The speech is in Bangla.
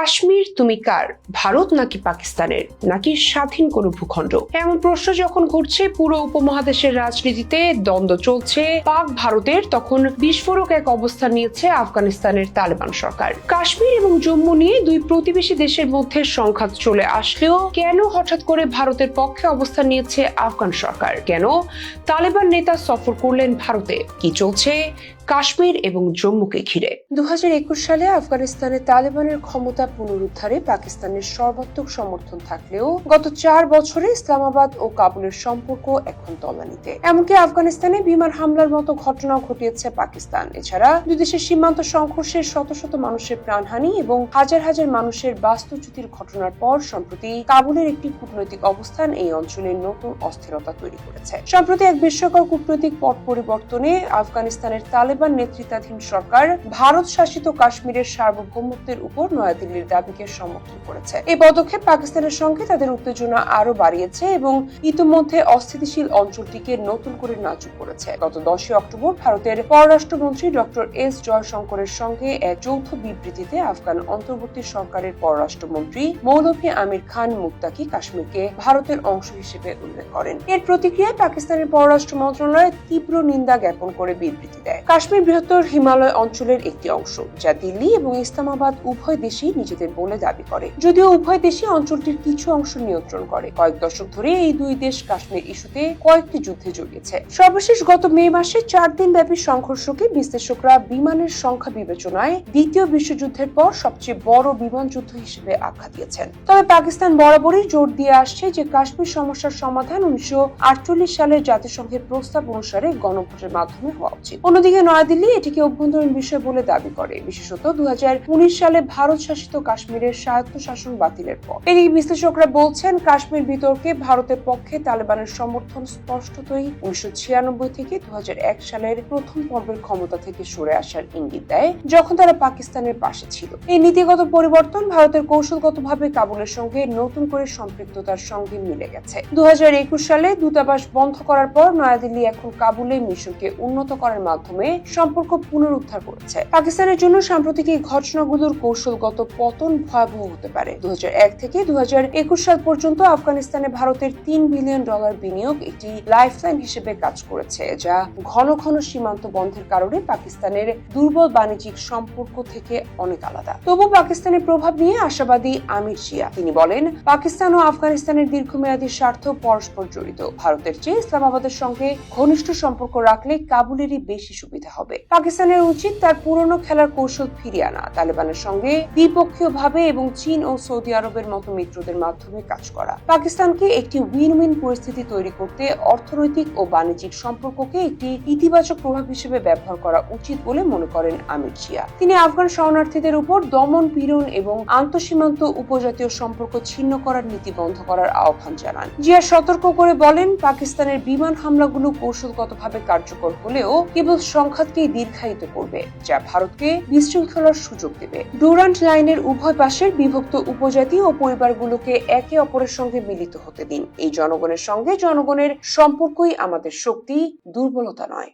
কাশ্মীর তুমি কার, ভারত নাকি পাকিস্তানের, নাকি স্বাধীন কোনো ভূখণ্ড? এমন প্রশ্ন যখন ঘুরছে পুরো উপমহাদেশের রাজনীতিতে, দ্বন্দ্ব চলছে, পাক ভারতের, তখন বিস্ফোরক এক অবস্থান নিয়েছে আফগানিস্তানের তালেবান সরকার। কাশ্মীর এবং জম্মু নিয়ে দুই প্রতিবেশী দেশের মধ্যে সংঘাত চলে আসলেও কেন হঠাৎ করে ভারতের পক্ষে অবস্থান নিয়েছে আফগান সরকার? কেন তালেবান নেতা সফর করলেন ভারতে? কি চলছে কাশ্মীর এবং জম্মুকে ঘিরে? দু হাজার একুশ সালে আফগানিস্তানে তালেবানের ক্ষমতা পুনরুদ্ধারে পাকিস্তানের সর্বাত্মক সমর্থন থাকলেও গত চার বছরে ইসলামাবাদ ও কাবুলের সম্পর্ক এখন তলানিতে। এমনকি আফগানিস্তানে বিমান হামলার মতো ঘটনা ঘটিয়েছে পাকিস্তান। এছাড়া দুই দেশের সীমান্ত সংঘর্ষে শত শত মানুষের প্রাণহানি এবং হাজার হাজার মানুষের বাস্তুচ্যুতির ঘটনার পর সম্প্রতি কাবুলের একটি কূটনৈতিক অবস্থান এই অঞ্চলের নতুন অস্থিরতা তৈরি করেছে। সম্প্রতি এক বিশ্বকর কূটনৈতিক পট পরিবর্তনে আফগানিস্তানের তালেবান নেতৃত্বাধীন সরকার ভারত শাসিত কাশ্মীরের সার্বভৌমত্বের উপর নয়াদিল্লির দাবিকে সমর্থন করেছে। এই পদক্ষেপ পাকিস্তানের সঙ্গে তাদের উত্তেজনা আরও বাড়িয়েছে এবং ইতিমধ্যে অস্থিতিশীল অঞ্চলটিকে নতুন করে নাজুক করেছে। গত দশই অক্টোবর ভারতের পররাষ্ট্রমন্ত্রী ডক্টর এস জয়শঙ্করের সঙ্গে এক যৌথ বিবৃতিতে আফগান অন্তর্বর্তী সরকারের পররাষ্ট্রমন্ত্রী মৌলভী আমির খান মুক্তাকি কাশ্মীরকে ভারতের অংশ হিসেবে উল্লেখ করেন। এর প্রতিক্রিয়ায় পাকিস্তানের পররাষ্ট্র মন্ত্রণালয় তীব্র নিন্দা জ্ঞাপন করে বিবৃতি দেয়। কাশ্মীর বৃহত্তর হিমালয় অঞ্চলের একটি অংশ, যা দিল্লি এবং ইসলামাবাদ উভয় দেশই নিজেদের বলে দাবি করে। যদিও উভয় দেশই অঞ্চলটির কিছু অংশ নিয়ন্ত্রণ করে। কয়েক দশক ধরে এই দুই দেশ কাশ্মীর ইস্যুতে কয়েকটি যুদ্ধে জড়িয়েছে। সর্বশেষ গত মে মাসে চার দিন ব্যাপী সংঘর্ষকে বিশ্লেষকরা বিমানের সংখ্যা বিবেচনায় দ্বিতীয় বিশ্বযুদ্ধের পর সবচেয়ে বড় বিমান যুদ্ধ হিসেবে আখ্যা দিয়েছেন। তবে পাকিস্তান বরাবরই জোর দিয়ে আসছে যে কাশ্মীর সমস্যার সমাধান উনিশশো আটচল্লিশ সালের জাতিসংঘের প্রস্তাব অনুসারে গণভোটের মাধ্যমে হওয়া উচিত। অন্যদিকে নয়াদিল্লি এটিকে অভ্যন্তরীণ বিষয় বলে দাবি করে। বিশেষত দু হাজার উনিশ সালে ভারত শাসিত কাশ্মীরের স্বায়ত্তশাসন বাতিলের পর। এদিকে বিশ্লেষকরা বলছেন, কাশ্মীর বিতর্কে ভারতের পক্ষে তালেবানের সমর্থন স্পষ্টতই। উনিশশো থেকে দু সালের প্রথম পর্বের ক্ষমতা থেকে সরে আসার ইঙ্গিত দেয়, যখন তারা পাকিস্তানের পাশে ছিল। এই নীতিগত পরিবর্তন ভারতের কৌশলগতভাবে কাবুলের সঙ্গে নতুন করে সম্পৃক্ততার সঙ্গে মিলে গেছে। দু হাজার একুশ সালে দূতাবাস বন্ধ করার পর নয়াদিল্লি এখন কাবুলে মিশনকে উন্নত করার মাধ্যমে সম্পর্ক পুনরুদ্ধার করেছে। পাকিস্তানের জন্য সাম্প্রতিক এই ঘটনাগুলোর কৌশলগত পতন ভয়াবহ হতে পারে। দু হাজার এক থেকে দু হাজার একুশ সাল পর্যন্ত আফগানিস্তানে ভারতের তিন বিলিয়ন ডলার বিনিয়োগ একটি লাইফলাইন হিসেবে কাজ করেছে, যা ঘন ঘন সীমান্ত বন্ধের কারণে পাকিস্তানের দুর্বল বাণিজ্যিক সম্পর্ক থেকে অনেক আলাদা। তবু পাকিস্তানের প্রভাব নিয়ে আশাবাদী আমির জিয়া তিনি বলেন, পাকিস্তান ও আফগানিস্তানের দীর্ঘমেয়াদী স্বার্থ পরস্পর জড়িত। ভারতের চেয়ে ইসলামাবাদের সঙ্গে ঘনিষ্ঠ সম্পর্ক রাখলে কাবুলেরই বেশি সুবিধা হবে। পাকিস্তানের উচিত তার পুরনো খেলার কৌশল ফিরিয়ে আনা। তালেবানের সঙ্গে দ্বিপক্ষীয় ভাবে এবং চীন ও সৌদি আরবের মতো মিত্রদের মাধ্যমে কাজ করা। পাকিস্তানকে একটি উইন উইন পরিস্থিতি তৈরি করতে অর্থনৈতিক ও বাণিজ্যিক সম্পর্ককে একটি ইতিবাচক প্রভাব হিসেবে ব্যবহার করা উচিত বলে মনে করেন আমির জিয়া। তিনি আফগান শরণার্থীদের উপর দমন পীড়ন এবং আন্তঃসীমান্ত উপজাতীয় সম্পর্ক ছিন্ন করার নীতি বন্ধ করার আহ্বান জানান। জিয়া সতর্ক করে বলেন, পাকিস্তানের বিমান হামলাগুলো কৌশলগতভাবে কার্যকর হলেও কেবল সংঘাতকেই দীর্ঘায়িত করবে, যা ভারতকে বিশৃঙ্খলার সুযোগ দেবে। ডুরান্ট লাইনের উভয় পাশের বিভক্ত উপজাতি ও পরিবারগুলোকে একে অপরের সঙ্গে মিলিত হতে দিন। এই জনগণের সঙ্গে জনগণের সম্পর্কই আমাদের শক্তি, দুর্বলতা নয়।